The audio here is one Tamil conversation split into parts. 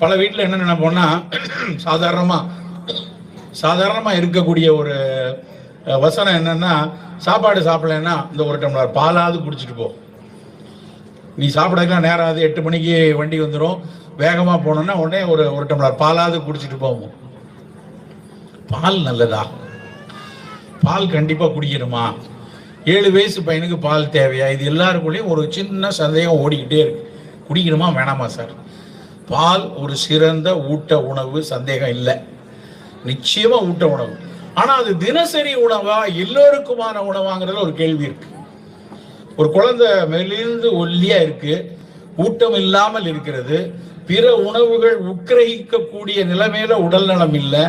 பல வீட்டில் என்ன நினைப்போம்னா சாதாரணமாக சாதாரணமாக இருக்கக்கூடிய ஒரு வசனம் என்னன்னா சாப்பாடு சாப்பிடலன்னா இந்த ஒரு டம்ளர் பாலாவது குடிச்சிட்டு போ. நீ சாப்பிடக்கலாம் நேரம் ஆகுது எட்டு மணிக்கு வண்டி வந்துடும் வேகமாக போனோம்னா உடனே ஒரு ஒரு டம்ளர் பாலாவது குடிச்சிட்டு போவோம். பால் நல்லதா? பால் கண்டிப்பாக குடிக்கணுமா? ஏழு வயசு பையனுக்கு பால் தேவையா? இது எல்லாருக்குள்ளேயும் ஒரு சின்ன சந்தேகம் ஓடிக்கிட்டே இருக்கு. குடிக்கணுமா? வேணாமா சார்? பால் ஒரு சிறந்த ஊட்ட உணவு சந்தேகம் இல்லை. நிச்சயமா ஊட்ட உணவு. ஆனா அது தினசரி உணவா எல்லோருக்குமான உணவாங்கிறதுல ஒரு கேள்வி இருக்கு. ஒரு குழந்தை மெலிந்து ஒல்லியா இருக்கு ஊட்டம் இல்லாமல் இருக்கிறது பிற உணவுகள் உட்கிரகிக்கக்கூடிய நிலைமையில உடல் நலம் இல்லை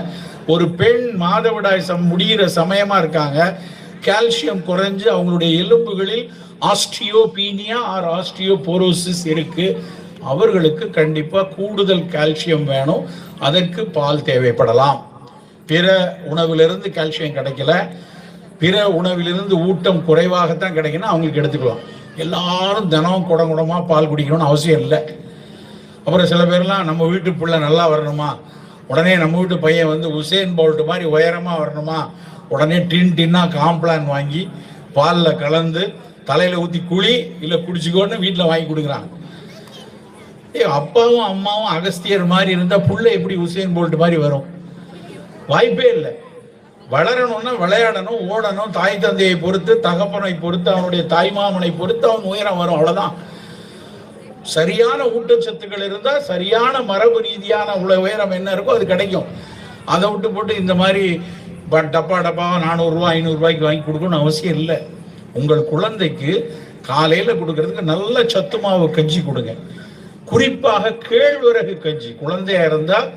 ஒரு பெண் மாதவிடாய் சம் முடிகிற சமயமா இருக்காங்க கால்சியம் குறைஞ்சு அவங்களுடைய எலும்புகளில் ஆஸ்டியோபீனியா ஆர் ஆஸ்டியோபோரோசிஸ் இருக்கு அவர்களுக்கு கண்டிப்பாக கூடுதல் கால்சியம் வேணும். அதற்கு பால் தேவைப்படலாம். பிற உணவிலிருந்து கால்சியம் கிடைக்கல. பிற உணவிலிருந்து ஊட்டம் குறைவாகத்தான் கிடைக்குன்னா அவங்களுக்கு எடுத்துக்கலாம். எல்லாரும் தினம் குடம் குடமாக பால் குடிக்கணும்னு அவசியம் இல்லை. அப்புறம் சில பேர்லாம் நம்ம வீட்டு பிள்ளை நல்லா வரணுமா? உடனே நம்ம வீட்டு பையன் வந்து உசேன் போல்ட் மாதிரி உயரமாக வரணுமா? உடனே டின் டின்னாக காம்ப்ளான் வாங்கி பாலில் கலந்து தலையில் ஊற்றி குழி இல்லை குடிச்சிக்கோன்னு வீட்டில் வாங்கி கொடுக்குறாங்க. அப்பாவும் அம்மாவும் அகஸ்தியர் மாதிரி இருந்தால் புள்ள எப்படி உசேன் போல்ட் மாதிரி வரும்? வாய்ப்பே இல்லை. வளரணும்னா விளையாடணும் ஓடணும் தாய் தந்தையை பொறுத்து தகப்பனை பொறுத்து அவனுடைய தாய்மாமனை பொறுத்து அவன் உயரம் வரும் அவ்வளவுதான். சரியான ஊட்டச்சத்துக்கள் இருந்தா சரியான மரபு ரீதியான உள்ள உயரம் என்ன இருக்கோ அது கிடைக்கும். அதை விட்டு போட்டு இந்த மாதிரி டப்பா டப்பா நானூறுரூவா ஐநூறுரூவாய்க்கு வாங்கி கொடுக்கணும்னு அவசியம் இல்லை. உங்கள் குழந்தைக்கு காலையில கொடுக்கறதுக்கு நல்ல சத்து மாவு கஞ்சி கொடுங்க. குறிப்பாக கேழ்வரகு கஞ்சி. குழந்தையா இருந்தா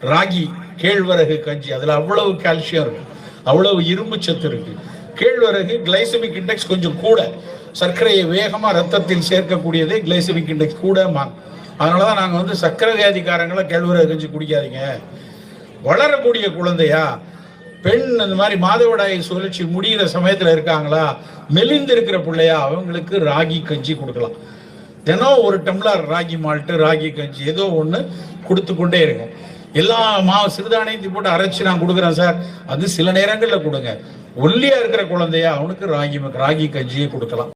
ராகி கேழ்வரகு கஞ்சி. அதுல அவ்வளவு கால்சியம் இருக்கு. அவ்வளவு இரும்பு சத்து இருக்கு. கேழ்வரகு கிளைசமிக் இண்டெக்ஸ் கொஞ்சம் கூட. சர்க்கரையை வேகமா ரத்தத்தில் சேர்க்கக்கூடியது கிளைசமிக் இண்டெக்ஸ் கூட அதனாலதான் நாங்க வந்து சர்க்கரை வியாதிக்காரங்களை கேழ்வரகு கஞ்சி குடிக்காதீங்க. வளரக்கூடிய குழந்தையா பெண் அந்த மாதிரி மாதவிடாய் சுழற்சி முடிகிற சமயத்துல இருக்காங்களா மெலிந்து இருக்கிற பிள்ளையா அவங்களுக்கு ராகி கஞ்சி கொடுக்கலாம். தினம் ஒரு டம்ளர் ராகி மால்ட்டு ராகி கஞ்சி ஏதோ ஒன்று கொடுத்து கொண்டே இருங்க. எல்லா மா சிறுதானியத்தை போட்டு அரைச்சு நான் கொடுக்குறேன் சார். அது சில நேரங்களில் கொடுங்க. ஒல்லியா இருக்கிற குழந்தையா அவனுக்கு ராகி ராகி கஞ்சியே கொடுக்கலாம்.